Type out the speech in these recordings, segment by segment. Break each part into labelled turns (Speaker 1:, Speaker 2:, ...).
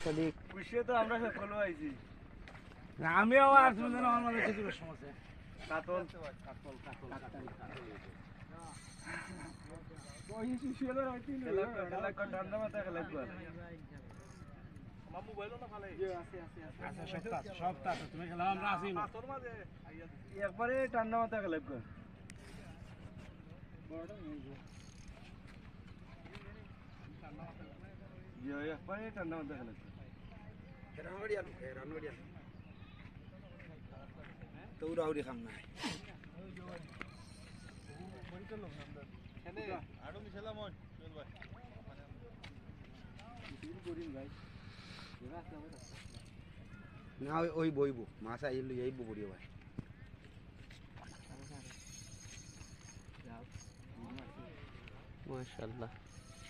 Speaker 1: সাদিক
Speaker 2: পুষিয়ে তো আমরা আইছি।
Speaker 3: আমিও আর তুমি আমার কিছু সমস্যা
Speaker 2: কাতল। খেলা কর ঠান্ডা মাথা খেলা কর
Speaker 3: আচ্ছা
Speaker 2: একবারে ঠান্ডা মাথা ঠান্ডা মাথা খেলা কর
Speaker 1: দৌড়াউড়ি খাম না ওই- ওই বইব মাছ আইল এই বড়িও ভাই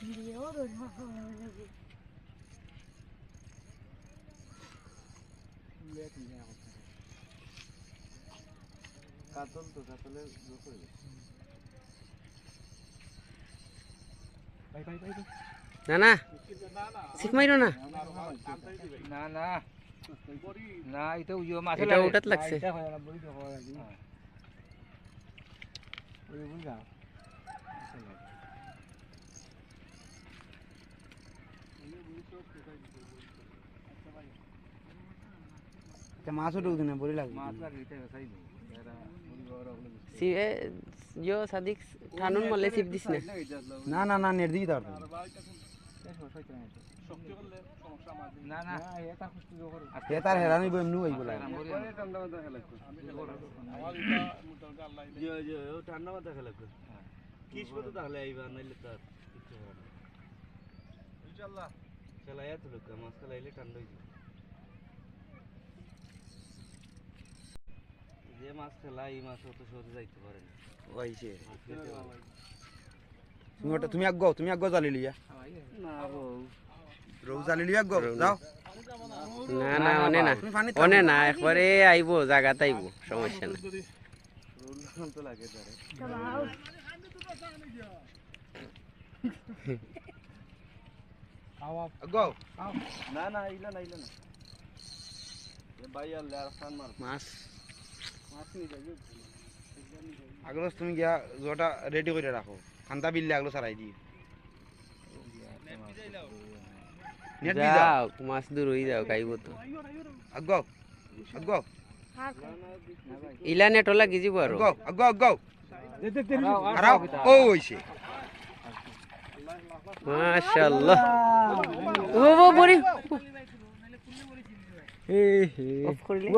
Speaker 4: মাশাআল্লাহ
Speaker 2: কাতল তো কাতলে
Speaker 4: না না শিখ মাইরো না
Speaker 2: না না না এটা উইও মাছ
Speaker 4: এটা ওটাত লাগছে
Speaker 1: মাছও ঢুকছে না বড়ি লাগবে
Speaker 2: মাছ লাগিতে সাই নি এরা মুড়ি বড় হলো
Speaker 4: সি এ ইয়ো সাদিক ঠানুন মলে সিপ দিস না
Speaker 1: না না না নেট দিই তার
Speaker 2: না না এটা খুশি করে
Speaker 1: এ তার হেরানি বই এমনি হইব লাগে
Speaker 2: একবারে ঠান্ডা মাথা খেলা কর জি জি ও ঠান্ডা মাথা খেলা কর কিস মতো তাহলে আইবা নাইলে তার কিছু হবে না ইনশাআল্লাহ খেলাইয়া তো লোক মাছ খেলাইলে ঠান্ডা হয়ে যাবে যে মাছ খেলা এই মাছ অত সহজে যাইতে পারে না।
Speaker 1: তুমি ওটা তুমি আগ তুমি আগ জালি লিয়া
Speaker 2: না বউ।
Speaker 1: রৌ জালি লিয়া আগ যাও।
Speaker 4: না না অনে না। অনে না একবারে আইবো জায়গাতে আইবো সমস্যা না
Speaker 2: তো লাগে তারে
Speaker 1: আগ
Speaker 2: না না ইলা না ইলা না। এ ভাই আল্লাহ আর ফান মার।
Speaker 4: মাছ।
Speaker 2: মাছ নিয়ে যাবে?
Speaker 1: আগলো তুমি গিয়া জোটা রেডি করে রাখো। খান্তা বিললে আগলো সারাই দি নেট দি যাও।
Speaker 4: যাও মাছ দূর হয়ে যাও খাইবো তো।
Speaker 1: আগ আগ।
Speaker 4: ইলা নেটো লাগি যাব আর।
Speaker 1: আগ আগ আগ। আরাও ও হইছে।
Speaker 4: মাশাআল্লাহ। ও ও বড়ি। অফ করলে